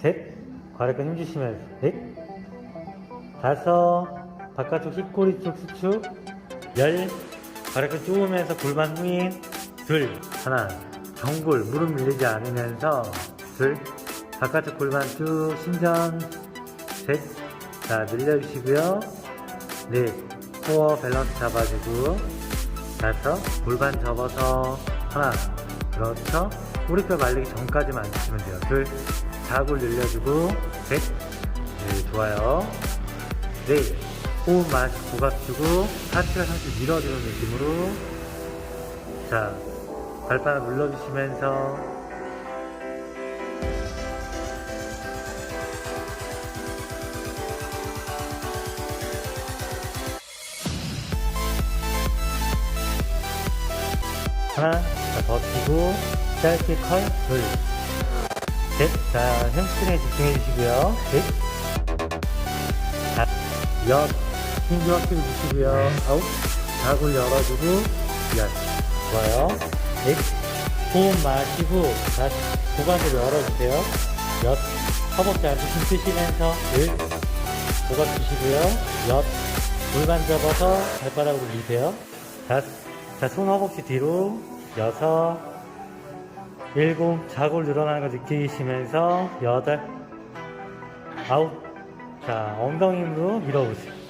셋. 과략근 힘주시면서 넷. 다섯. 바깥쪽 힙꼬리 쪽 수축. 열. 과략근 쪼으면서 골반 후인. 둘. 하나. 정골 무릎 밀리지 않으면서 둘. 바깥쪽 골반 쭉 신전. 셋. 자, 늘려주시고요. 넷. 코어 밸런스 잡아주고. 다섯. 골반 접어서 하나. 그렇죠. 꼬리뼈 말리기 전까지만 주시면 돼요. 둘. 자골 늘려주고. 셋. 네, 좋아요. 넷. 호흡 마시고 고갑 주고. 하체가 살짝 밀어주는 느낌으로. 자. 발바닥 눌러주시면서. 하나, 자, 버티고, 짧게 컬, 둘, 셋, 자, 햄스트링에 집중해 주시고요. 셋, 다, 여, 힘좀 확실히 주시고요. 아홉, 자골 열어주고, 열, 좋아요. 넷, 호흡 마시고, 다시 고관을 열어주세요. 여, 허벅지 안쪽 힘 쓰시면서, 일, 고관 주시고요. 여, 골반 접어서 발바닥으로 미세요. 다섯, 자, 손 허벅지 뒤로, 여섯, 일곱, 자골 늘어나는 거 느끼시면서, 여덟, 아홉, 자, 엉덩이 힘으로 밀어보세요.